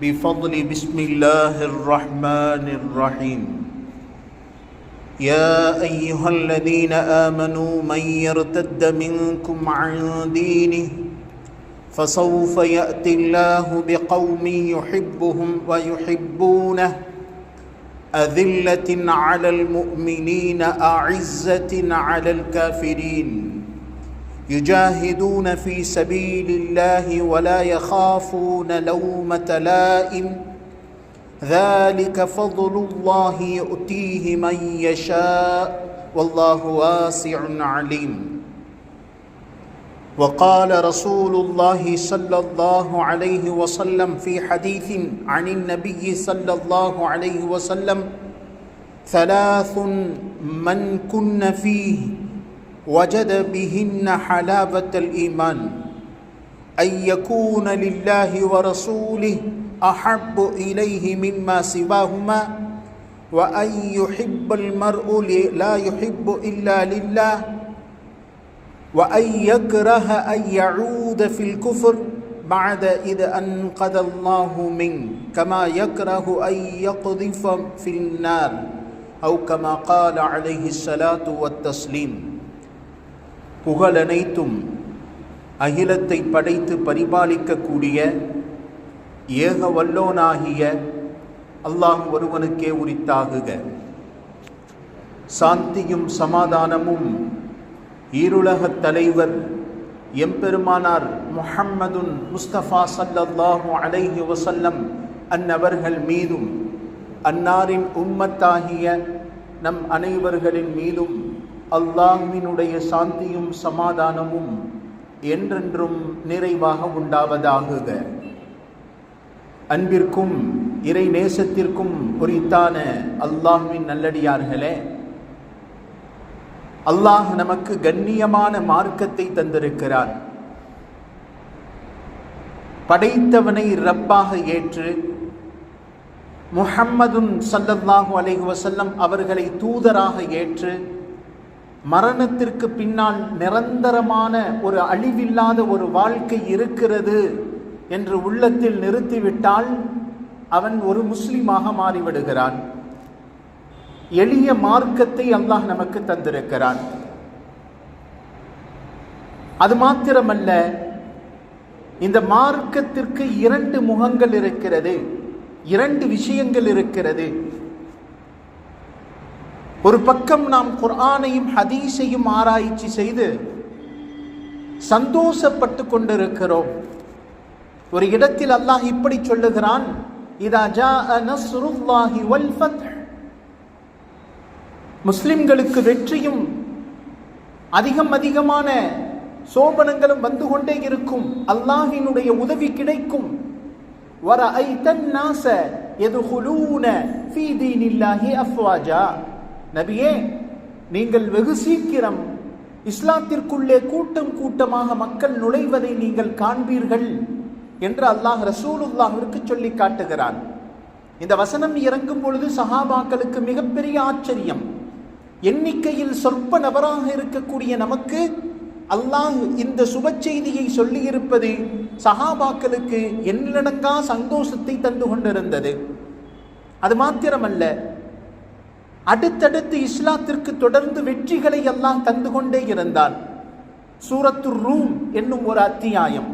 بفضل بسم الله الرحمن الرحيم. يا أيها الذين آمنوا من يرتد منكم عن دينه فسوف يأتي الله بقوم يحبهم ويحبونه. أذلة على المؤمنين أعزة على الكافرين. يجاهدون في سبيل الله ولا يخافون لومة لائم. ذلك فضل الله يؤتيه من يشاء والله واسع عليم. وقال رسول الله صلى الله عليه وسلم في حديث عن النبي صلى الله عليه وسلم ثلاث من كن فيه وجد بهن حلاوة الإيمان أن يكون لله ورسوله أحب إليه مما سواهما وأن يحب المرء لا يحب إلا لله وأن يكره أن يعود في الكفر بعد إذا أنقذ الله منه كما يكره أن يقذف في النار أو كما قال عليه الصلاة والتسليم. புகழனைத்தும் அகிலத்தை படைத்து பரிபாலிக்கக்கூடிய ஏக வல்லோனாகிய அல்லாஹ் ஒருவனுக்கே உரித்தாகுக. சாந்தியும் சமாதானமும் ஈருலகத் தலைவர் எம்பெருமானார் முஹம்மதுன் முஸ்தபா சல்லல்லாஹு அலைஹி வசல்லம் அந்நபர்கள் மீதும் அன்னாரின் உம்மத்தாகிய நம் அனைவர்களின் மீதும் அல்லாஹுவினுடைய சாந்தியும் சமாதானமும் என்றென்றும் நிறைவாக உண்டாவதாகுக அன்பிற்கும் இறை நேசத்திற்கும் குறித்தான அல்லாஹுவின் நல்லடியார்களே அல்லாஹ் நமக்கு கண்ணியமான மார்க்கத்தை தந்திருக்கிறார் படைத்தவனை ரப்பாக ஏற்று முஹம்மதுன் சல்லல்லாஹு அலைஹி வசல்லம் அவர்களை தூதராக ஏற்று மரணத்திற்கு பின்னால் நிரந்தரமான ஒரு அழிவில்லாத ஒரு வாழ்க்கை இருக்கிறது என்று உள்ளத்தில் நிறுத்திவிட்டால் அவன் ஒரு முஸ்லீமாக மாறிவிடுகிறான். எளிய மார்க்கத்தை அல்லாஹ் நமக்கு தந்திருக்கிறான். அது மாத்திரமல்ல இந்த மார்க்கத்திற்கு இரண்டு முகங்கள் இருக்கிறது இரண்டு விஷயங்கள் இருக்கிறது. ஒரு பக்கம் நாம் குர்ஆனையும் ஹதீஸையும் ஆராய்ச்சி செய்து சந்தோஷப்பட்டு கொண்டிருக்கிறோம். ஒரு இடத்தில் அல்லாஹ் இப்படி சொல்லுகிறான் இதா ஜா நஸ்ருல்லாஹி வல் ஃபத். முஸ்லிம்களுக்கு வெற்றியும் அதிகம் அதிகமான சோபனங்களும் வந்து கொண்டே இருக்கும். அல்லாஹினுடைய உதவி கிடைக்கும். வர ஐ தன் நாச எதுகுலூன ஃபீ தீனில்லாஹி அஃப்வாஜா. நபியே நீங்கள் வெகு சீக்கிரம் இஸ்லாத்திற்குள்ளே கூட்டம் கூட்டமாக மக்கள் நுழைவதை நீங்கள் காண்பீர்கள் என்று அல்லாஹ் ரசூலுல்லாஹிற்கு சொல்லி காட்டுகிறான். இந்த வசனம் இறங்கும் பொழுது சஹாபாக்களுக்கு மிகப்பெரிய ஆச்சரியம். எண்ணிக்கையில் சொற்ப நபராக இருக்கக்கூடிய நமக்கு அல்லாஹ் இந்த சுப செய்தியை சொல்லியிருப்பது சஹாபாக்களுக்கு எண்ணிலடங்கா சந்தோஷத்தை தந்து கொண்டிருந்தது. அது மாத்திரமல்ல அடுத்தடுத்து இஸ்லாத்திற்கு தொடர்ந்து வெற்றிகளை எல்லாம் தந்து கொண்டே இருந்தான். சூரத்து ரூம் என்னும் ஒரு அத்தியாயம்.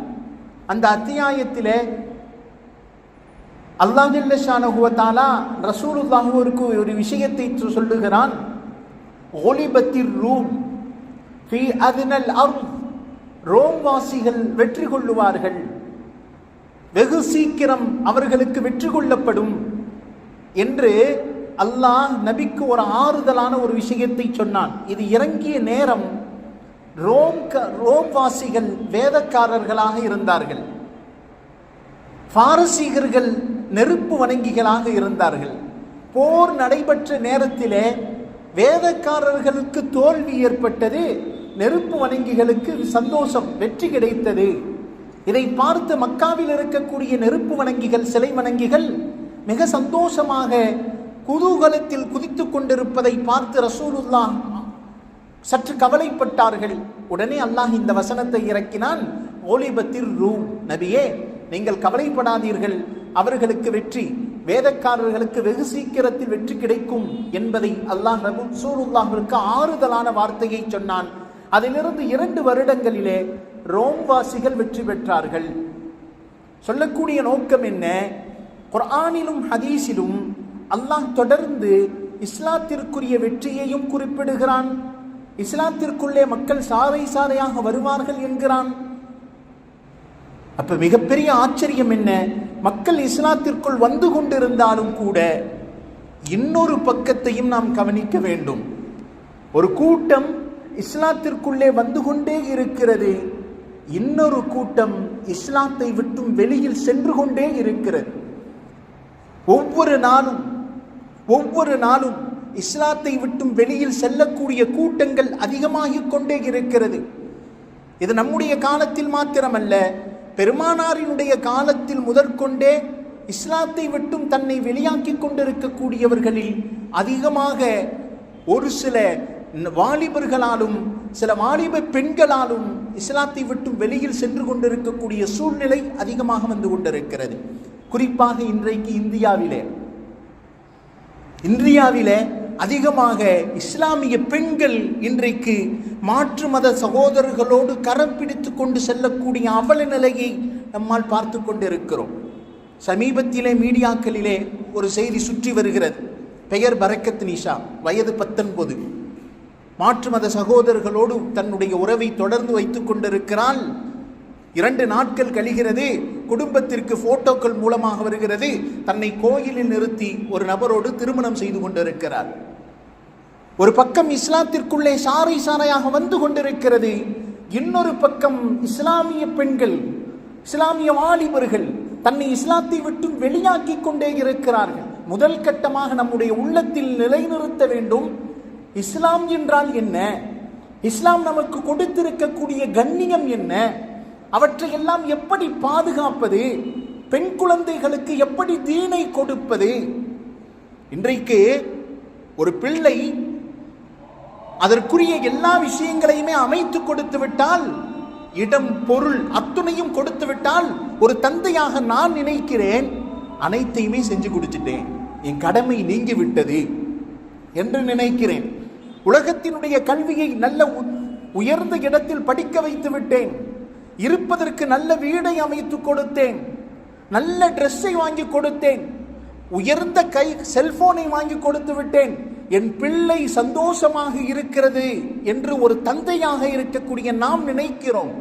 அந்த அத்தியாயத்திலே அல்லாஹில்லஷானகுவத்தாலா ரசூலுல்லாஹுவிற்கு ஒரு விஷயத்தை சொல்லுகிறான். ஒலிபத்திர் ரூம் ஃபி அதினல் அர் ரோம் வாசிகள் வெற்றி கொள்ளுவார்கள். வெகு சீக்கிரம் அவர்களுக்கு வெற்றி கொள்ளப்படும் என்று அல்லாஹ் நபிக்கு ஒரு ஆறுதலான ஒரு விஷயத்தை சொன்னான். இது இறங்கிய நேரம் ரோம் ரோம் வாசிகள் வேதக்காரர்களாக இருந்தார்கள். பாரசீகர்கள் நெருப்பு வணங்கிகளாக இருந்தார்கள். போர் நடைபெற்ற நேரத்திலே வேதக்காரர்களுக்கு தோல்வி ஏற்பட்டது நெருப்பு வணங்கிகளுக்கு சந்தோஷம் வெற்றி கிடைத்தது. இதை பார்த்து மக்காவில் இருக்கக்கூடிய நெருப்பு வணங்கிகள் சிலை வணங்கிகள் மிக சந்தோஷமாக குதூகலத்தில் குதித்துக் கொண்டிருப்பதை பார்த்து ரசூலுல்லா சற்று கவலைப்பட்டார்கள். உடனே அல்லாஹ் இந்த வசனத்தை இறக்கினான். ஓலிபத்தில் ரூம். நபியே நீங்கள் கவலைப்படாதீர்கள். அவர்களுக்கு வெற்றி வேதக்காரர்களுக்கு வெகு சீக்கிரத்தில் வெற்றி கிடைக்கும் என்பதை அல்லாஹ் ரசூலுல்லாஹிற்கு ஆறுதலான வார்த்தையை சொன்னான். அதிலிருந்து இரண்டு வருடங்களிலே ரோம்வாசிகள் வெற்றி பெற்றார்கள். சொல்லக்கூடிய நோக்கம் என்ன? குர்ஆனிலும் ஹதீஸிலும் அல்லாஹ் தொடர்ந்து இஸ்லாத்திற்குரிய வெற்றியையும் குறிப்பிடுகிறான். இஸ்லாத்திற்குள்ளே மக்கள் சாறை சாறையாக வருவார்கள் என்கிறான். அப்ப மிகப்பெரிய ஆச்சரியம் என்ன? மக்கள் இஸ்லாத்திற்குள் வந்து கொண்டிருந்தாலும் கூட இன்னொரு பக்கத்தையும் நாம் கவனிக்க வேண்டும். ஒரு கூட்டம் இஸ்லாத்திற்குள்ளே வந்து கொண்டே இருக்கிறது. இன்னொரு கூட்டம் இஸ்லாத்தை விட்டும் வெளியில் சென்று கொண்டே இருக்கிறது. ஒவ்வொரு நாளும் ஒவ்வொரு நாளும் இஸ்லாத்தை விட்டும் வெளியில் செல்லக்கூடிய கூட்டங்கள் அதிகமாகிக் கொண்டே இருக்கிறது. இது நம்முடைய காலத்தில் மாத்திரமல்ல பெருமானாரினுடைய காலத்தில் முதற்கொண்டே இஸ்லாத்தை விட்டும் தன்னை வெளியாக்கி கொண்டிருக்கக்கூடியவர்களில் அதிகமாக ஒரு சில வாலிபர்களாலும் சில வாலிப பெண்களாலும் இஸ்லாத்தை விட்டும் வெளியில் சென்று கொண்டிருக்கக்கூடிய சூழ்நிலை அதிகமாக வந்து கொண்டிருக்கிறது. குறிப்பாக இன்றைக்கு இந்தியாவிலே. இந்தியாவில் அதிகமாக இஸ்லாமிய பெண்கள் இன்றைக்கு மாற்று மத சகோதரர்களோடு கரம் பிடித்து கொண்டு செல்லக்கூடிய அவல நிலையை நம்மால் பார்த்து கொண்டிருக்கிறோம். சமீபத்திலே மீடியாக்களிலே ஒரு செய்தி சுற்றி வருகிறது. பெயர் பரக்கத் நிஷா வயது பத்தொன்பது. மாற்று மத சகோதரர்களோடு தன்னுடைய உறவை தொடர்ந்து வைத்து கொண்டிருக்கிறாள் இரண்டு நாட்கள் கழிகிறது குடும்பத்திற்கு போட்டோக்கள் மூலமாக வருகிறது. தன்னை கோயிலில் நிறுத்தி ஒரு நபரோடு திருமணம் செய்து கொண்டிருக்கிறார். ஒரு பக்கம் இஸ்லாத்திற்குள்ளே சாறை சாறையாக வந்து கொண்டிருக்கிறது. இன்னொரு பக்கம் இஸ்லாமிய பெண்கள் இஸ்லாமிய வாலிபர்கள் தன்னை இஸ்லாத்தை விட்டு வெளியாக்கி கொண்டே இருக்கிறார்கள். முதல் கட்டமாக நம்முடைய உள்ளத்தில் நிலைநிறுத்த வேண்டும். இஸ்லாம் என்றால் என்ன? இஸ்லாம் நமக்கு கொடுத்திருக்கக்கூடிய கண்ணியம் என்ன? அவற்றை எல்லாம் எப்படி பாதுகாப்பது? பெண் குழந்தைகளுக்கு எப்படி தீனை கொடுப்பது? இன்றைக்கு ஒரு பிள்ளை அதற்குரிய எல்லா விஷயங்களையுமே அமைத்து கொடுத்து விட்டால் இடம் பொருள் அத்துணையும் கொடுத்து விட்டால் ஒரு தந்தையாக நான் நினைக்கிறேன் அனைத்தையுமே செஞ்சு கொடுத்துட்டேன் என் கடமை நீங்கி விட்டது என்று நினைக்கிறேன். உலகத்தினுடைய கல்வியை நல்ல உயர்ந்த இடத்தில் படிக்க வைத்து விட்டேன். இருப்பதற்கு நல்ல வீடை அமைத்து கொடுத்தேன். நல்ல ட்ரெஸ்ஸை வாங்கி கொடுத்தேன். உயர்ந்த கை செல்போனை வாங்கி கொடுத்து விட்டேன். என் பிள்ளை சந்தோஷமாக இருக்கிறது என்று ஒரு தந்தையாக இருக்கக்கூடிய நாம் நினைக்கிறோம்.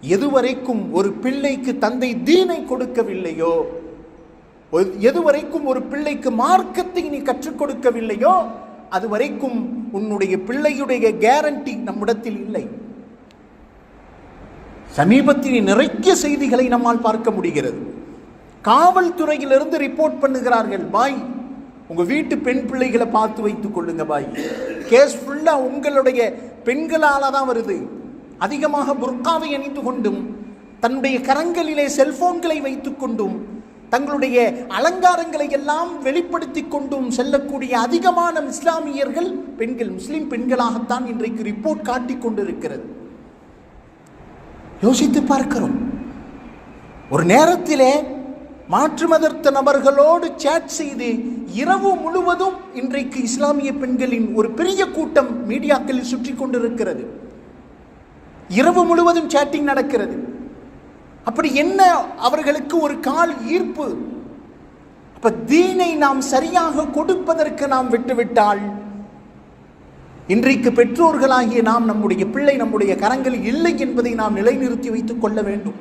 எதுவரைக்கும் ஒரு பிள்ளைக்கு தந்தை தீனை கொடுக்கவில்லையோ? எதுவரைக்கும் ஒரு பிள்ளைக்கு மார்க்கத்தை நீ கற்றுக் கொடுக்கவில்லையோ? அது வரைக்கும் உன்னுடைய பிள்ளையுடைய கேரண்டி நம்மிடத்தில் இல்லை. சமீபத்தில் நிறைய செய்திகளை நம்மால் பார்க்க முடிகிறது. காவல்துறையிலிருந்து ரிப்போர்ட் பண்ணுகிறார்கள் பாய். உங்கள் வீட்டு பெண் பிள்ளைகளை பார்த்து வைத்துக் கொள்ளுங்க பாய். கேஸ் ஃபுல்லாக உங்களுடைய பெண்களால் தான் வருது. அதிகமாக புர்காவை அணிந்து கொண்டும் தன்னுடைய கரங்களிலே செல்போன்களை வைத்துக்கொண்டும் தங்களுடைய அலங்காரங்களை எல்லாம் வெளிப்படுத்தி கொண்டும் செல்லக்கூடிய அதிகமான இஸ்லாமியர்கள் பெண்கள் முஸ்லீம் பெண்களாகத்தான் இன்றைக்கு ரிப்போர்ட் காட்டிக் கொண்டிருக்கிறது. யோசித்து பார்க்கிறோம். ஒரு நேரத்திலே மாற்று மதத்த நபர்களோடு சேட் செய்து இரவு முழுவதும் இன்றைக்கு இஸ்லாமிய பெண்களின் ஒரு பெரிய கூட்டம் மீடியாக்களில் சுற்றி கொண்டிருக்கிறது. இரவு முழுவதும் சேட்டிங் நடக்கிறது. அப்படி என்ன அவர்களுக்கு ஒரு கால் ஈர்ப்பு? அப்ப தீனை நாம் சரியாக கொடுப்பதற்கு நாம் விட்டுவிட்டால் இன்றைக்கு பெற்றோர்களாகிய நாம் நம்முடைய பிள்ளை நம்முடைய கரங்களில் இல்லை என்பதை நாம் நிலைநிறுத்தி வைத்துக் கொள்ள வேண்டும்.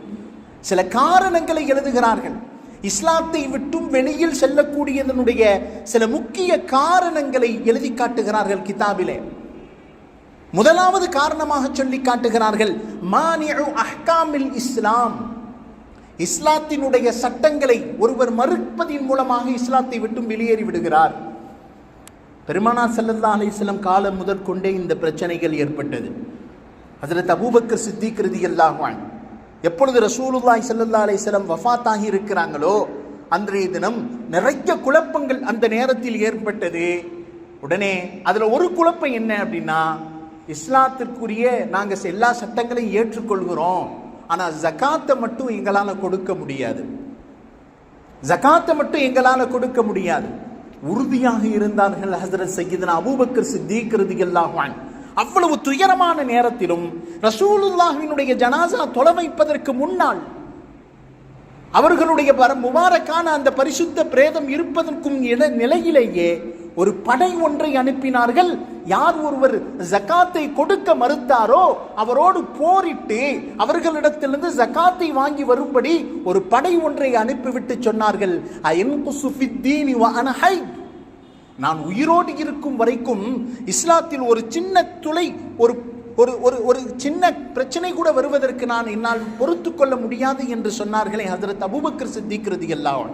சில காரணங்களை எழுதுகிறார்கள். இஸ்லாத்தை விட்டும் வெளியில் செல்லக்கூடியதனுடைய சில முக்கிய காரணங்களை எழுதி காட்டுகிறார்கள் கிதாபிலே. முதலாவது காரணமாக சொல்லி காட்டுகிறார்கள் மானியு அஹ்காமில் இஸ்லாம். இஸ்லாத்தினுடைய சட்டங்களை ஒருவர் மறுப்பதின் மூலமாக இஸ்லாத்தை விட்டும் வெளியேறி விடுகிறார். பெருமானா ஸல்லல்லாஹு அலிஸ்லம் காலம் முதற் கொண்டே இந்த பிரச்சனைகள் ஏற்பட்டது. அதில் அபூபக்கர் சித்திக் ரலியல்லாஹு எப்பொழுது ரசூலுல்லாய் ஸல்லல்லாஹு அலிஸ்லம் வஃத்தாகி இருக்கிறாங்களோ அன்றைய தினம் நிறைய குழப்பங்கள் அந்த நேரத்தில் ஏற்பட்டது. உடனே அதில் ஒரு குழப்பம் என்ன அப்படின்னா இஸ்லாத்திற்குரிய நாங்கள் எல்லா சட்டங்களையும் ஏற்றுக்கொள்கிறோம். ஆனால் ஜகாத்தை மட்டும் எங்களால் கொடுக்க முடியாது. ஜகாத்தை மட்டும் எங்களால் கொடுக்க முடியாது. உறுதியாக இருந்தார்கள் ஹசரத் சையீதனா அபூபக்கர் சித்திக் ரலியல்லாஹு அவ்வளவு துயரமான நேரத்திலும் ரசூலுல்லாஹினுடைய ஜனாசா தொலை வைப்பதற்கு முன்னால் அவர்களுடைய பர முபாரக்கான அந்த பரிசுத்த பிரேதம் இருப்பதற்கும் நிலையிலேயே ஒரு படை ஒன்றை அனுப்பினார்கள். யார் ஒருவர் ஜக்காத்தை கொடுக்க மறுத்தாரோ அவரோடு போரிட்டு அவர்களிடத்திலிருந்து ஜகாத்தை வாங்கி வரும்படி ஒரு படை ஒன்றை அனுப்பிவிட்டு சொன்னார்கள். நான் உயிரோடு இருக்கும் வரைக்கும் இஸ்லாத்தில் ஒரு சின்ன துளை ஒரு ஒரு ஒரு ஒரு சின்ன பிரச்சனை கூட வருவதற்கு நான் என்னால் பொறுத்து கொள்ள முடியாது என்று சொன்னார்களே அதில் அபூபக்கர் சித்திக்கிறது எல்லாம்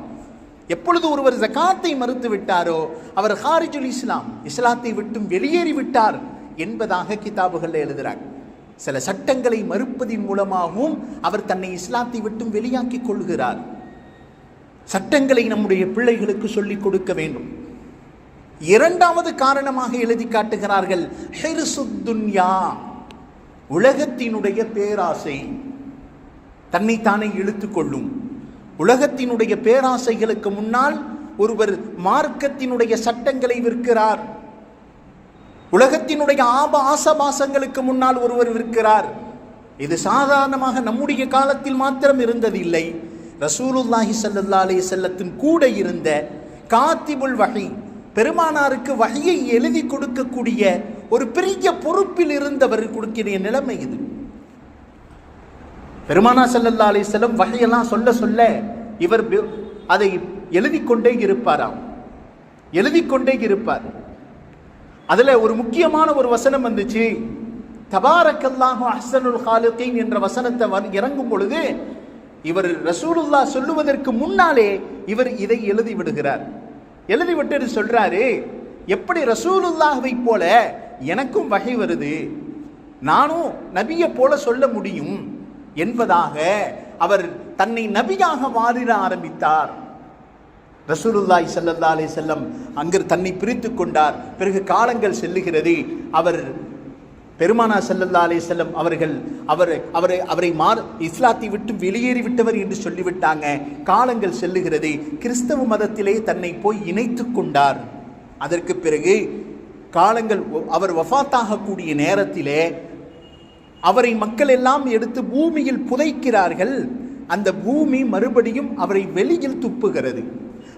எப்பொழுது ஒருவர் ஜகாத்தை மறுத்து விட்டாரோ அவர் ஹாரிஜுல் இஸ்லாம் இஸ்லாத்தை விட்டும் வெளியேறி விட்டார் என்பதாக கிதாபுகளில் எழுதுகிறார் சில சட்டங்களை மறுப்பதின் மூலமாகவும் அவர் தன்னை இஸ்லாத்தை விட்டும் வெளியாக்கிக் கொள்கிறார். சட்டங்களை நம்முடைய பிள்ளைகளுக்கு சொல்லிக் கொடுக்க வேண்டும். இரண்டாவது காரணமாக எழுதி காட்டுகிறார்கள் ஹெருசுத்துன்யா உலகத்தினுடைய பேராசை. தன்னைத்தானே இழுத்து கொள்ளும். உலகத்தினுடைய பேராசைகளுக்கு முன்னால் ஒருவர் மார்க்கத்தினுடைய சட்டங்களை விற்கிறார். உலகத்தினுடைய ஆப ஆசபாசங்களுக்கு முன்னால் ஒருவர் விற்கிறார். இது சாதாரணமாக நம்முடைய காலத்தில் மாத்திரம் இருந்ததில்லை. ரசூலுல்லாஹி சல்லா அலைஹி செல்லத்தின் கூட இருந்த காத்திபுல் வகை பெருமானாருக்கு வகையை எழுதி கொடுக்கக்கூடிய ஒரு பெரிய பொறுப்பில் இருந்தவர் கொடுக்கிற நிலைமை இது. பெருமானா ஸல்லல்லாஹு அலைஹி வகையெல்லாம் சொல்ல சொல்ல இவர் அதை எழுதி கொண்டே இருப்பாராம். எழுதி கொண்டே இருப்பார். அதில் ஒரு முக்கியமான ஒரு வசனம் வந்துச்சு. தபாரக்கல்லாஹு அஹ்சனுல் ஹாலுத்தீன் என்ற வசனத்தை வந் இறங்கும் பொழுது இவர் ரசூலுல்லா சொல்லுவதற்கு முன்னாலே இவர் இதை எழுதி விடுகிறார். எழுதி விட்டு சொல்றாரு எப்படி ரசூலுல்லாவை போல எனக்கும் வகை வருது. நானும் நபியை போல சொல்ல முடியும். என்பதாக அவர் தன்னை நபியாக மாறிட ஆரம்பித்தார். ரசூலுல்லாய் ஸல்லல்லாஹு அலே செல்லம் அங்கு தன்னை பிரித்து கொண்டார். பிறகு காலங்கள் செல்லுகிறது. அவர் பெருமானா செல்லல்லா அலே செல்லம் அவர்கள் அவர் அவரை அவரை மார் இஸ்லாத்தை விட்டு வெளியேறி விட்டவர் என்று சொல்லிவிட்டாங்க. காலங்கள் செல்லுகிறது. கிறிஸ்தவ மதத்திலே தன்னை போய் இணைத்து கொண்டார். அதற்கு பிறகு காலங்கள் அவர் வஃபாத்தாகக்கூடிய நேரத்திலே அவரை மக்கள் எல்லாம் எடுத்து பூமியில் புதைக்கிறார்கள். அந்த பூமி மறுபடியும் அவரை வெளியில் துப்புகிறது.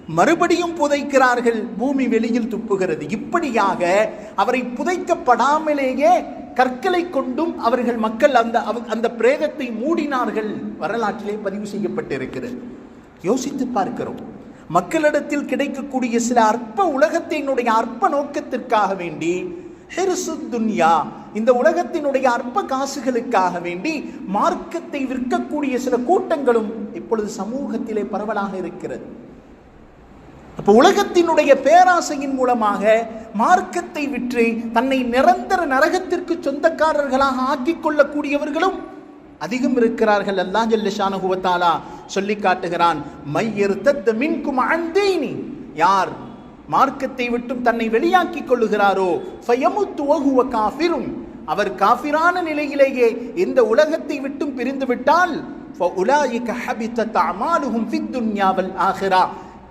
மறுபடியும் புதைக்கிறார்கள் பூமி வெளியில் துப்புகிறது. இப்படியாக அவரை புதைக்கப்படாமலேயே கற்களை கொண்டும் அவர்கள் மக்கள் அந்த அந்த பிரேதத்தை மூடினார்கள். வரலாற்றிலே பதிவு செய்யப்பட்டிருக்கிறது. யோசித்து பார்க்கிறோம். மக்களிடத்தில் கிடைக்கக்கூடிய சில அற்ப உலகத்தினுடைய அற்ப நோக்கத்திற்காக வேண்டி ஹெருசு துன்யா. இந்த உலகத்தினுடைய அற்ப காசுகளுக்காக வேண்டி மார்க்கத்தை விற்கக்கூடிய சில கூட்டங்களும் இப்பொழுது சமூகத்திலே பரவலாக இருக்கிறது. அப்போ உலகத்தினுடைய பேராசையின் மூலமாக மார்க்கத்தை விற்று தன்னை நிரந்தர நரகத்திற்கு சொந்தக்காரர்களாக ஆக்கிக் கொள்ளக்கூடியவர்களும் அதிகம் இருக்கிறார்கள். அல்லா ஜல்லிஷானுகுவத்தாலா சொல்லி காட்டுகிறான் மையர் தத்த மின்கும் அந்தேனி. யார்? மார்க்கத்தை விட்டும் தன்னை வெளியாக்கிக் கொள்ளுகிறாரோ? ஃபயமுத்துவகுவ காஃபிரும். அவர் காஃபிரான நிலையிலேயே இந்த உலகத்தை விட்டும் பிரிந்து விட்டால் ஆகிறா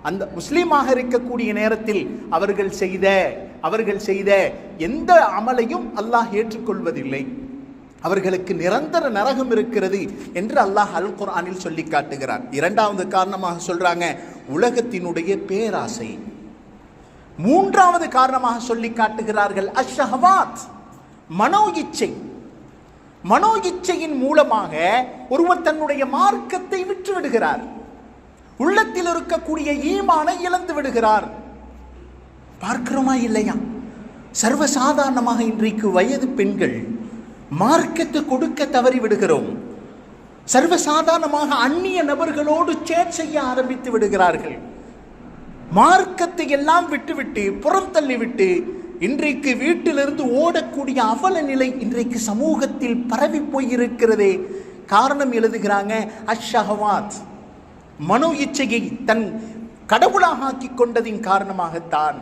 அந்த முஸ்லீமாக இருக்கக்கூடிய நேரத்தில் அவர்கள் செய்த அவர்கள் செய்த எந்த அமலையும் அல்லாஹ் ஏற்றுக்கொள்வதில்லை. அவர்களுக்கு நிரந்தர நரகம் இருக்கிறது என்று அல்லாஹ் அல் குரானில் சொல்லி காட்டுகிறார். இரண்டாவது காரணமாக சொல்றாங்க உலகத்தினுடைய பேராசை. மூன்றாவது காரணமாக சொல்லி காட்டுகிறார்கள் அஷ்ஹவாத். மனோ இச்சை. மனோ இச்சையின் மூலமாக ஒருவர் தன்னுடைய மார்க்கத்தை விற்று விடுகிறார் உள்ளத்தில் இருக்கக்கூடிய ஈமானை இழந்து விடுகிறார். பார்க்கிறோமா இல்லையா? சர்வசாதாரணமாக இன்றைக்கு வயது பெண்கள் மார்க்கத்தை கொடுக்க தவறி விடுகிறோம். சர்வசாதாரணமாக அந்நிய நபர்களோடு சேட் செய்ய ஆரம்பித்து விடுகிறார்கள். மார்க்கத்தை எல்லாம் விட்டுவிட்டு புறம் தள்ளிவிட்டு இன்றைக்கு வீட்டிலிருந்து ஓடக்கூடிய அவல நிலை இன்றைக்கு சமூகத்தில் பரவி போயிருக்கிறதே. காரணம் எழுதுகிறாங்க அஷ்ஷஹவாத் மனோ இச்சையை தன் கடவுளாக ஆக்கி கொண்டதின் காரணமாகத்தான்.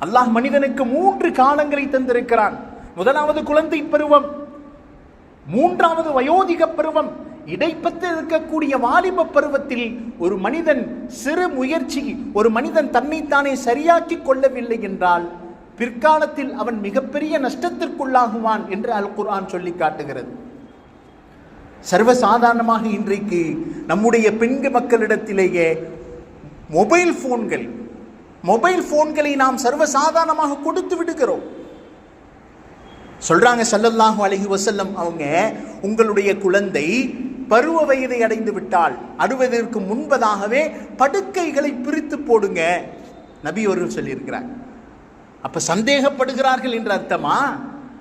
அல்லாஹ் மனிதனுக்கு மூன்று காலங்களை தந்திருக்கிறான். முதலாவது குழந்தை பருவம் மூன்றாவது வயோதிக பருவம் இடைப்பட்டு இருக்கக்கூடிய வாலிப பருவத்தில் ஒரு மனிதன் சிறு முயற்சி ஒரு மனிதன் தன்னைத்தானே சரியாக்கி கொள்ளவில்லை என்றால் பிற்காலத்தில் அவன் மிகப்பெரிய நஷ்டத்திற்குள்ளாகுவான் என்று அல் குர்ஆன் சொல்லி காட்டுகிறது. சர்வசாதாரணமாக இன்றைக்கு நம்முடைய பெண்கு மக்களிடத்திலேயே மொபைல் போன்கள் மொபைல் போன்களை நாம் சர்வசாதாரணமாக கொடுத்து விடுகிறோம். சொல்றாங்க சல்லல்லாஹு அழகி வசல்லம் அவங்க உங்களுடைய குழந்தை பருவ வயதை அடைந்து விட்டால் அறுவதற்கு முன்பதாகவே படுக்கைகளை பிரித்து போடுங்க. நபி அவர்கள் சொல்லியிருக்கிறார். அப்ப சந்தேகப்படுகிறார்கள் என்று அர்த்தமா?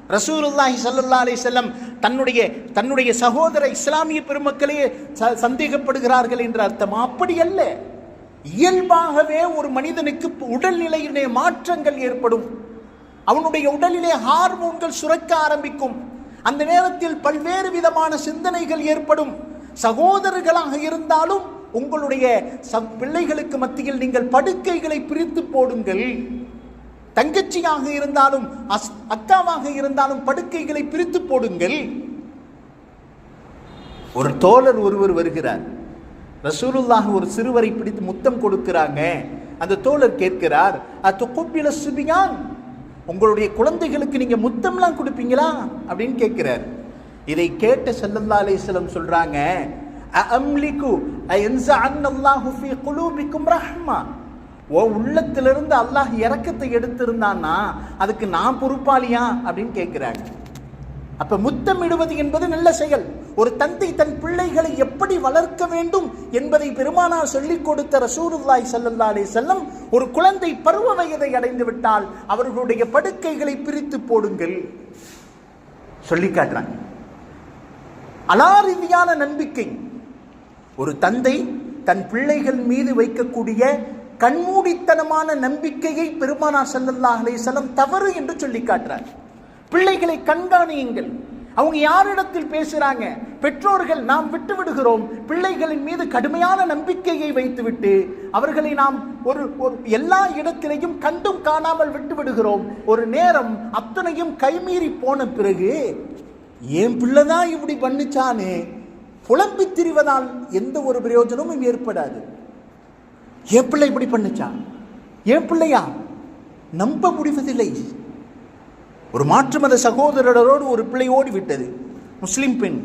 ரசூலுல்லாஹி சல்லா அலி செல்லம் தன்னுடைய தன்னுடைய சகோதர இஸ்லாமிய பெருமக்களே ச- சந்தேகப்படுகிறார்கள் என்று அர்த்தமா? அப்படி அல்ல. இயல்பாகவே ஒரு மனிதனுக்கு உடல்நிலையிலே மாற்றங்கள் ஏற்படும். அவனுடைய உடலிலே ஹார்மோன்கள் சுரக்க ஆரம்பிக்கும். அந்த நேரத்தில் பல்வேறு விதமான சிந்தனைகள் ஏற்படும். சகோதரர்களாக இருந்தாலும் உங்களுடைய பிள்ளைகளுக்கு மத்தியில் நீங்கள் படுக்கைகளை பிரித்து போடுங்கள். தங்கச்சியாக இருந்தாலும் அஸ்- அக்காவாக இருந்தாலும் படுக்கைகளை பிரித்து போடுங்கள். ஒரு தோழர் ஒருவர் வருகிறார். ரசூலுல்லாஹ் ஒரு சிறுவரை பிடித்து முத்தம் கொடுக்கிறாங்க. அந்த தோழர் கேட்கிறார் அது சுபியான்? உங்களுடைய குழந்தைகளுக்கு நீங்கள் முத்தம்லாம் கொடுப்பீங்களா? அப்படின்னு கேட்குறார். இதை கேட்ட ஸல்லல்லாஹு அலிஸ்லம் சொல்கிறாங்க அம்லிகு அல்லாஹு ஃபீ குலூபிக்கும் ரஹ்மா. ஓ உள்ளத்திலிருந்து அல்லாஹ் இறக்கத்தை எடுத்திருந்தான்னா அதுக்கு நான் பொறுப்பாளியா? அப்படின்னு கேட்கிறாங்க. அப்ப முத்தமிடுவது என்பது நல்ல செயல். ஒரு தந்தை தன் பிள்ளைகளை எப்படி வளர்க்க வேண்டும் என்பதை பெருமானார் சொல்லிக் கொடுத்த ரசூருல்லாய் சல்லல்லா அலே செல்லம் ஒரு குழந்தை பருவ வயதை அடைந்து விட்டால் அவர்களுடைய படுக்கைகளை பிரித்து போடுங்கள். சொல்லி காட்டுறாங்க. அலாரீதியான நம்பிக்கை. ஒரு தந்தை தன் பிள்ளைகள் மீது வைக்கக்கூடிய கண்மூடித்தனமான நம்பிக்கையை பெருமானார் சல்லல்லா அலே செல்லம் தவறு என்று சொல்லி காட்டுறார். பிள்ளைகளை கண்காணியுங்கள். அவங்க யாரிடத்தில் பேசுறாங்க? பெற்றோர்கள் நாம் விட்டு விடுகிறோம் பிள்ளைகளின் மீது கடுமையான நம்பிக்கையை வைத்துவிட்டு அவர்களை நாம் ஒரு ஒரு எல்லா இடத்திலையும் கண்டும் காணாமல் விட்டு விடுகிறோம் ஒரு நேரம் அத்தனையும் கைமீறி போன பிறகு என் பிள்ளை தான் இப்படி பண்ணுச்சானே? புலம்பித் திரிவதால் எந்த ஒரு பிரயோஜனமும் ஏற்படாது. என் பிள்ளை இப்படி பண்ணிச்சான் என் பிள்ளையா? நம்ப முடிவதில்லை. ஒரு மாற்று மத சகோதரரோடு ஒரு பிள்ளை ஓடி விட்டது முஸ்லிம் பெண்.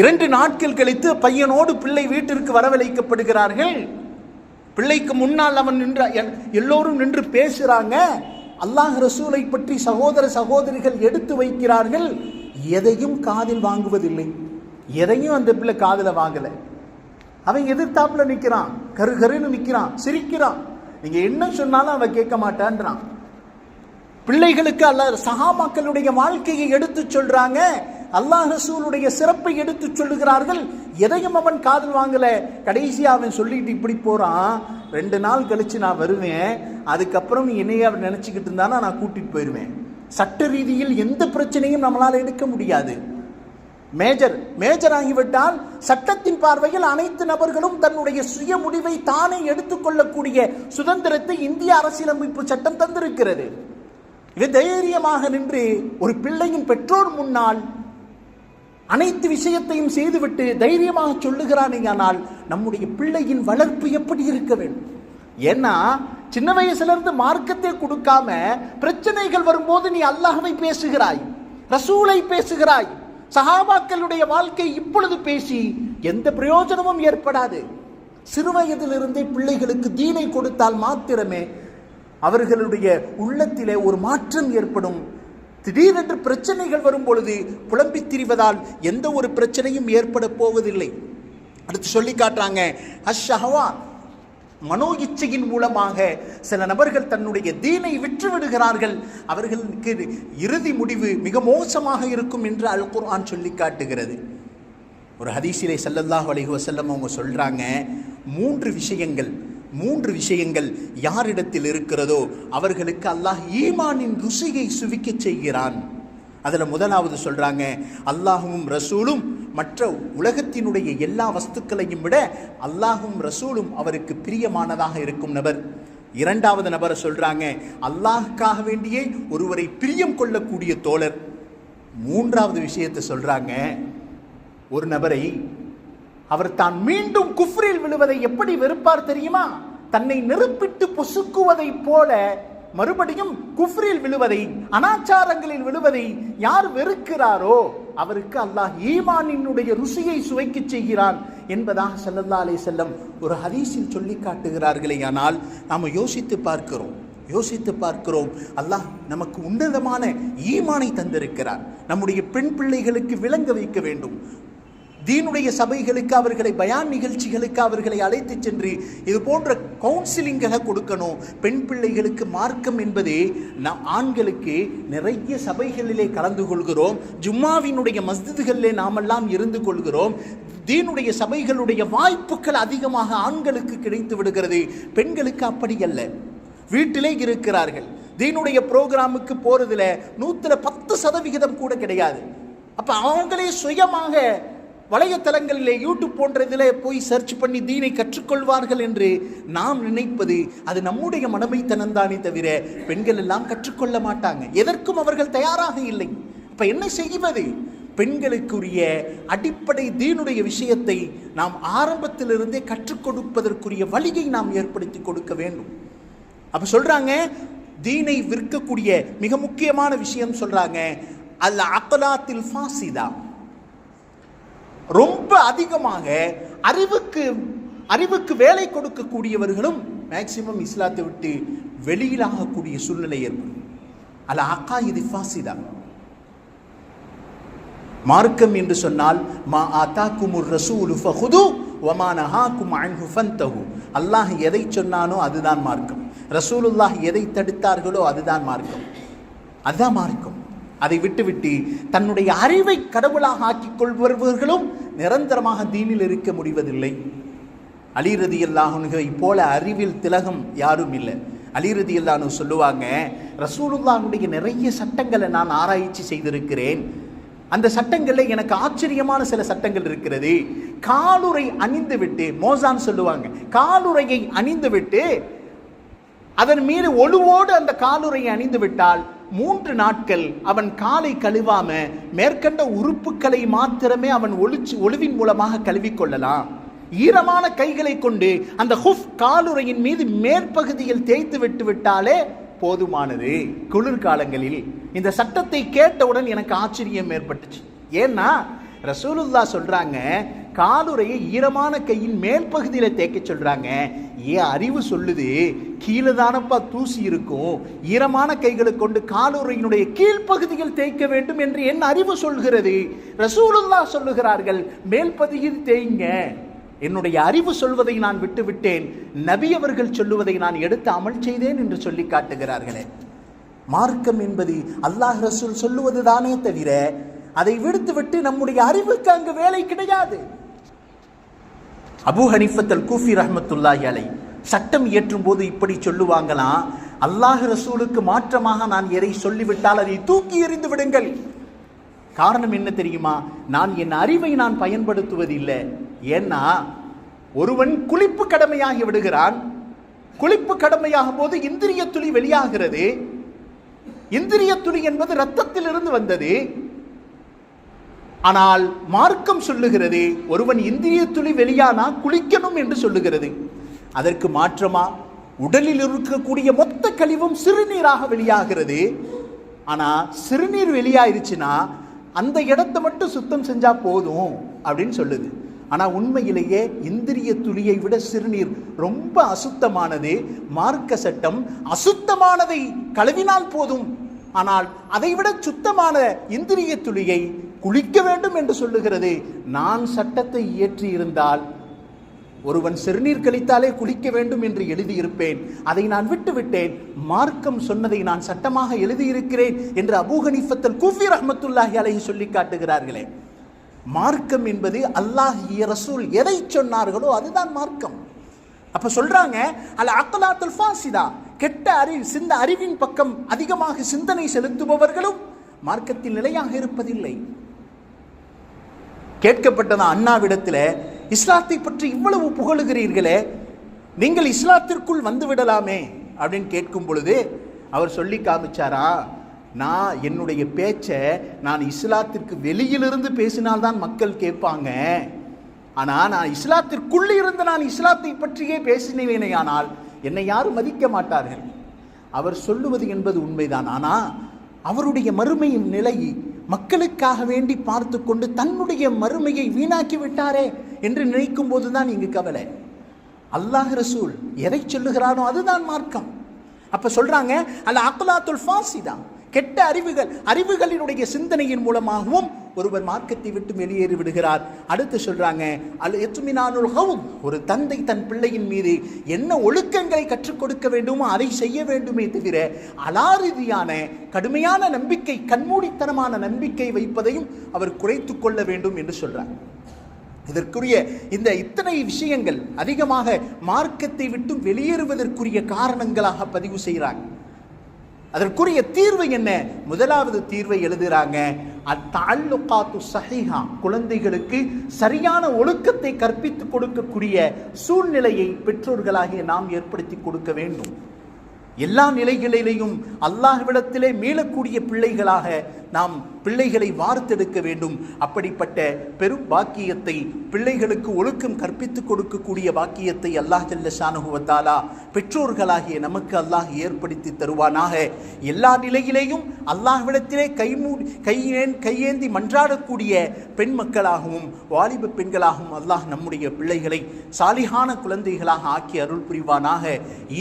இரண்டு நாட்கள் கழித்து பையனோடு பிள்ளை வீட்டிற்கு வரவழைக்கப்படுகிறார்கள். பிள்ளைக்கு முன்னால் அவன் நின்ற எல்லோரும் நின்று பேசுகிறாங்க அல்லாஹ் ரசூலை பற்றி சகோதர சகோதரிகள் எடுத்து வைக்கிறார்கள். எதையும் காதில் வாங்குவதில்லை. எதையும் அந்த பிள்ளை காதில் வாங்கலை. அவன் எதிர்த்தாப்புல நிற்கிறான் கரு கருன்னு நிற்கிறான் சிரிக்கிறான். நீங்கள் என்ன சொன்னாலும் அவன் கேட்க மாட்டான்றான். பிள்ளைகளுக்கு அல்லாஹ் சகாமாக்களுடைய வாழ்க்கையை எடுத்து சொல்றாங்க. அல்லாஹ் ரசூலுடைய சிறப்பை எடுத்து சொல்லுகிறார்கள். எதையும் அவன் காதல் வாங்கல. கடைசியா அவன் சொல்லிட்டு இப்படி போறான். ரெண்டு நாள் கழிச்சு நான் வருவேன். அதுக்கப்புறம் என்னைய அவன் நினைச்சுக்கிட்டு இருந்தானா நான் கூட்டிட்டு போயிருவேன். சட்ட ரீதியில் எந்த பிரச்சனையும் நம்மளால எடுக்க முடியாது. மேஜர் மேஜர் ஆகிவிட்டால் சட்டத்தின் பார்வையில் அனைத்து நபர்களும் தன்னுடைய சுய முடிவை தானே எடுத்துக்கொள்ளக்கூடிய சுதந்திரத்தை இந்திய அரசியலமைப்பு சட்டம் தந்திருக்கிறது. இது தைரியமாக நின்று ஒரு பிள்ளையின் பெற்றோர் முன்னால் அனைத்து விஷயத்தையும் செய்துவிட்டு தைரியமாக சொல்லுகிறானேயானால் நம்முடைய பிள்ளையின் வளர்ப்பு எப்படி இருக்க வேண்டும்? ஏன்னா சின்ன வயசுலேருந்து மார்க்கத்தை கொடுக்காம பிரச்சனைகள் வரும்போது நீ அல்லாஹவை பேசுகிறாய் ரசூலை பேசுகிறாய் சஹாபாக்களுடைய வாழ்க்கை இப்பொழுது பேசி எந்த பிரயோஜனமும் ஏற்படாது. சிறுவயதிலிருந்தே பிள்ளைகளுக்கு தீனை கொடுத்தால் மாத்திரமே அவர்களுடைய உள்ளத்திலே ஒரு மாற்றம் ஏற்படும். திடீரென்று பிரச்சனைகள் வரும் பொழுது புலம்பித் திரிவதால் எந்த ஒரு பிரச்சனையும் ஏற்பட போவதில்லை. அடுத்து சொல்லி காட்டுறாங்க அஷ்ஷஹவா மனோ இச்சையின் மூலமாக சில நபர்கள் தன்னுடைய தீனை விற்று விடுகிறார்கள். அவர்களுக்கு இறுதி முடிவு மிக மோசமாக இருக்கும் என்று அல் குர்ஆன் சொல்லி காட்டுகிறது. ஒரு ஹதீஸிலே ஸல்லல்லாஹு அலைஹி வசல்லம் அவங்க சொல்கிறாங்க மூன்று விஷயங்கள். மூன்று விஷயங்கள் யாரிடத்தில் இருக்கிறதோ அவர்களுக்கு அல்லாஹ் ஈமானின் ருசியை சுவிக்கச் செய்கிறான். அதில் முதலாவது சொல்கிறாங்க அல்லாஹும் ரசூலும் மற்ற உலகத்தினுடைய எல்லா வஸ்துக்களையும் விட அல்லாஹும் ரசூலும் அவருக்கு பிரியமானதாக இருக்கும் நபர். இரண்டாவது நபரை சொல்கிறாங்க அல்லாஹுக்காக வேண்டியே ஒருவரை பிரியம் கொள்ளக்கூடிய தோழர். மூன்றாவது விஷயத்தை சொல்கிறாங்க ஒரு நபரை அவர் தான் மீண்டும் குஃப்ரில் விழுவதை எப்படி வெறுப்பார் தெரியுமா? தன்னை நெருப்பிட்டு பொசுக்குவதைப் போல மறுபடியும் குஃப்ரில் விழுவதை அனாச்சாரங்களில் விழுவதை யார் வெறுக்கிறாரோ அவருக்கு அல்லாஹ் ஈமானினுடைய ருசியை சுவைக்கச் செய்கிறான் என்பதாக ஸல்லல்லாஹு அலைஹி செல்லம் ஒரு ஹதீஸில் சொல்லி காட்டுகிறார்களே ஆனால் நாம் யோசித்து பார்க்கிறோம் யோசித்து பார்க்கிறோம். அல்லாஹ் நமக்கு உன்னதமான ஈமானை தந்திருக்கிறார். நம்முடைய பெண் பிள்ளைகளுக்கு விளங்க வைக்க வேண்டும். தீனுடைய சபைகளுக்கு அவர்களை பயான் நிகழ்ச்சிகளுக்கு அவர்களை அழைத்து சென்று இது போன்ற கவுன்சிலிங்களை கொடுக்கணும். பெண் பிள்ளைகளுக்கு மார்க்கம் என்பதே நாம் ஆண்களுக்கு நிறைய சபைகளிலே கலந்து கொள்கிறோம். ஜும்மாவினுடைய மஸ்திதுகளிலே நாமெல்லாம் இருந்து கொள்கிறோம். தீனுடைய சபைகளுடைய வாய்ப்புகள் அதிகமாக ஆண்களுக்கு கிடைத்து விடுகிறது. பெண்களுக்கு அப்படி அல்ல. வீட்டிலே இருக்கிறார்கள். தீனுடைய ப்ரோக்ராமுக்கு போறதுல நூத்துல பத்து சதவிகிதம் கூட கிடையாது. அப்ப அவங்களே சுயமாக வலையத்தளங்களிலே யூடியூப் போன்ற இதில் போய் சர்ச் பண்ணி தீனை கற்றுக்கொள்வார்கள் என்று நாம் நினைப்பது அது நம்முடைய மனமைத்தனந்தானே தவிர பெண்கள் எல்லாம் கற்றுக்கொள்ள மாட்டாங்க. எதற்கும் அவர்கள் தயாராக இல்லை. இப்போ என்ன செய்வது? பெண்களுக்குரிய அடிப்படை தீனுடைய விஷயத்தை நாம் ஆரம்பத்திலிருந்தே கற்றுக் கொடுப்பதற்குரிய வழியை நாம் ஏற்படுத்தி கொடுக்க வேண்டும். அப்போ சொல்கிறாங்க தீனை விற்கக்கூடிய மிக முக்கியமான விஷயம் சொல்கிறாங்க அல்ல அக்கலாத்தில் ஃபாசிதா. ரொம்ப அதிகமாக அறிவுக்கு அறிவுக்கு வேலை கொடுக்கக்கூடியவர்களும் மேக்சிமம் இஸ்லாத்தை விட்டு வெளியிலாகக்கூடிய சூழ்நிலை ஏற்படும். அல்ல அக்கா இது ஃபாசிதா. மார்க்கம் என்று சொன்னால் மா ஆத்தாக்குமுர் ரசூலு ஃபஹுது வமா நஹாக்கும் அன்ஹு ஃபந்தஹு. அல்லாஹ் எதை சொன்னானோ அதுதான் மார்க்கம். ரசூலுல்லாஹ் எதை தடுத்தார்களோ அதுதான் மார்க்கம். அதுதான் மார்க்கம். அதை விட்டுவிட்டு தன்னுடைய அறிவை கடவுளாக ஆக்கிக் கொள்பவர்களும் நிரந்தரமாக தீனில் இருக்க முடிவதில்லை. அலிரதி அல்லாஹனுகை போல அறிவில் திலகம் யாரும் இல்லை. அலிரதி அல்லாஹனு சொல்லுவாங்க ரசூலுல்லாஹுடைய நிறைய சட்டங்களை நான் ஆராய்ச்சி செய்திருக்கிறேன். அந்த சட்டங்களில் எனக்கு ஆச்சரியமான சில சட்டங்கள் இருக்கிறது. காலுரை அணிந்துவிட்டு மோசான் சொல்லுவாங்க காலுரையை அணிந்துவிட்டு அதன் மீது ஒழுவோடு அந்த காலுரையை அணிந்து விட்டால் மூன்று நாட்கள் அவன் காலை கழுவாம மேற்கண்ட உறுப்புகளை மாத்திரமே அவன் ஒளிச்சு ஒளிவின் மூலமாக கழுவிக்கொள்ளலாம். ஈரமான கைகளை கொண்டு அந்த ஹுஃப் காலுறையின் மீது மேற்பகுதியில் தேய்த்து விட்டு விட்டாலே போதுமானது. குளிர்காலங்களில் இந்த சட்டத்தை கேட்டவுடன் எனக்கு ஆச்சரியம் ஏற்பட்டுச்சு. ஏன்னா ரசூலுல்லா சொல்றாங்க காலுறையை ஈரமான கையின் மேல் பகுதியில் தேய்க்க சொல்றாங்க. ஏன் அறிவு சொல்லுது? கீழே தானப்பா தூசி இருக்கும். ஈரமான கைகளை கொண்டு காலுறையினுடைய கீழ்ப்பகுதியில் தேய்க்க வேண்டும் என்று என் அறிவு சொல்கிறது. ரசூலுல்லா சொல்லுகிறார்கள் மேல்பதியில் தேய்ங்க. என்னுடைய அறிவு சொல்வதை நான் விட்டுவிட்டேன். நபி அவர்கள் சொல்லுவதை நான் எடுத்து அமல் செய்தேன் என்று சொல்லி காட்டுகிறார்களே. மார்க்கம் என்பது அல்லாஹ் ரசூல் சொல்லுவது தானே தவிர அதை விடுத்துவிட்டு நம்முடைய அறிவுக்கு அங்கு வேலை கிடையாது. அபு ஹனிஃபத்தல் கூஃபி ரஹமத்துல்லாஹி அலை சட்டம் இயற்றும் போது இப்படி சொல்லுவாங்களாம் அல்லாஹ் ரசூலுக்கு மாற்றமாக நான் எதை சொல்லிவிட்டால் அதை தூக்கி எறிந்து விடுங்கள். காரணம் என்ன தெரியுமா? நான் என் அறிவை நான் பயன்படுத்துவதில்லை. ஏன்னா ஒருவன் குளிப்பு கடமையாகி விடுகிறான். குளிப்பு கடமையாகும் போது இந்திரிய துளி வெளியாகிறது. இந்திரிய துளி என்பது ரத்தத்திலிருந்து வந்தது. ஆனால் மார்க்கம் சொல்லுகிறது ஒருவன் இந்திரிய துளி வெளியானா குளிக்கணும் என்று சொல்லுகிறது. அதற்கு மாற்றமா? உடலில் இருக்கக்கூடிய மொத்த கழிவும் சிறுநீராக வெளியாகிறது. ஆனால் சிறுநீர் வெளியாயிருச்சுன்னா அந்த இடத்தை மட்டும் சுத்தம் செஞ்சா போதும் அப்படின்னு சொல்லுது. ஆனால் உண்மையிலேயே இந்திரிய துளியை விட சிறுநீர் ரொம்ப அசுத்தமானது. மார்க்க சட்டம் அசுத்தமானதை கழுவினால் போதும். ஆனால் அதைவிட சுத்தமான இந்திரிய துளியை குளிக்க வேண்டும் என்று சொல்லுகிறது. நான் சட்டத்தை இயற்றி இருந்தால் ஒருவன் சிறுநீர் கழித்தாலே குளிக்க வேண்டும் என்று எழுதியிருப்பேன். அதை நான் விட்டு விட்டேன் மார்க்கம் சொன்னதை நான் சட்டமாக எழுதியிருக்கிறேன் என்று அபூ ஹனீஃபத்தல் கூஃபி ரஹ்மத்துல்லாஹி அலைஹி சொல்லி காட்டுகிறார்களே. மார்க்கம் என்பது அல்லாஹிய ரசூல் எதை சொன்னார்களோ அதுதான் மார்க்கம். அப்ப சொல்றாங்க அல்ல அக்கலாத்துல் ஃபாசிதா கெட்ட அறிவு சிந்த அறிவின் பக்கம் அதிகமாக சிந்தனை செலுத்துபவர்களும் மார்க்கத்தில் நிலையாக இருப்பதில்லை. கேட்கப்பட்டதான் அண்ணாவிடத்தில் இஸ்லாத்தை பற்றி இவ்வளவு புகழுகிறீர்களே நீங்கள் இஸ்லாத்திற்குள் வந்து விடலாமே அப்படின்னு கேட்கும் பொழுது அவர் சொல்லி காமிச்சாரா நான் என்னுடைய பேச்சை நான் இஸ்லாத்திற்கு வெளியிலிருந்து பேசினால்தான் மக்கள் கேட்பாங்க. ஆனால் நான் இஸ்லாத்திற்குள்ளே இருந்து நான் இஸ்லாத்தை பற்றியே பேசினேனேயானால் என்னை யாரும் மதிக்க மாட்டார்கள். அவர் சொல்லுவது என்பது உண்மைதான். ஆனால் அவருடைய மறுமையின் நிலை மக்களுக்காக வேண்டி பார்த்து கொண்டு தன்னுடைய மறுமையை வீணாக்கி விட்டாரே என்று நினைக்கும் போது தான் இங்கு கவலை. அல்லாஹ் ரசூல் எதை சொல்லுகிறானோ அதுதான் மார்க்கம். அப்போ சொல்கிறாங்க அல்ல அக்லாத்துல் ஃபாசிதா. கெட்ட அறிவுகள் அறிவுகளினுடைய சிந்தனையின் மூலமாகவும் ஒருவர் மார்க்கத்தை விட்டு வெளியேறி விடுகிறார். அடுத்து சொல்றாங்க அல் எத்துமினானுல் ஹவும் ஒரு தந்தை தன் பிள்ளையின் மீது என்ன ஒழுக்கங்களை கற்றுக் கொடுக்க வேண்டுமோ அதை செய்ய வேண்டுமே தவிர அலாரீதியான கடுமையான நம்பிக்கை கண்மூடித்தனமான நம்பிக்கை வைப்பதையும் அவர் குறைத்து கொள்ள வேண்டும் என்று சொல்றாங்க இதற்குரிய இந்த இத்தனை விஷயங்கள் அதிகமாக மார்க்கத்தை விட்டு வெளியேறுவதற்குரிய காரணங்களாக பதிவு செய்கிறாங்க. அதற்குரிய தீர்வு என்ன? முதலாவது தீர்வை எழுதுறாங்க அத்தாலுகாத்து சஹிஹா. குழந்தைகளுக்கு சரியான ஒழுக்கத்தை கற்பித்து கொடுக்கக்கூடிய சூழ்நிலையை பெற்றோர்களாகிய நாம் ஏற்படுத்தி கொடுக்க வேண்டும். எல்லா நிலைகளிலேயும் அல்லாஹ்விடத்திலே மீளக்கூடிய பிள்ளைகளாக நாம் பிள்ளைகளை வார்த்தெடுக்க வேண்டும். அப்படிப்பட்ட பெரும் பாக்கியத்தை பிள்ளைகளுக்கு ஒழுக்கம் கற்பித்துக் கொடுக்கக்கூடிய பாக்கியத்தை அல்லாஹ் ஜல்ல ஷானுகுவத்தாலா பெற்றோர்களாகிய நமக்கு அல்லாஹ் ஏற்படுத்தி தருவானாக. எல்லா நிலையிலேயும் அல்லாஹ்விடத்திலே கைமூ கையேன் கையேந்தி மன்றாடக்கூடிய பெண் மக்களாகவும் வாலிப பெண்களாகவும் அல்லாஹ் நம்முடைய பிள்ளைகளை சாலிகான குழந்தைகளாக ஆக்கி அருள் புரிவானாக.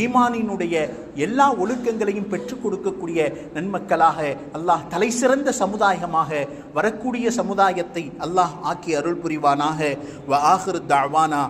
ஈமானினுடைய எல்லா ஒழுக்கங்களையும் பெற்றுக் கொடுக்கக்கூடிய நன்மக்களாக அல்லாஹ் தலை சிறந்த சமுதாயமாக வரக்கூடிய சமுதாயத்தை அல்லாஹ் ஆக்கி அருள் புரிவானாக. வ ஆஹிரு தாவானா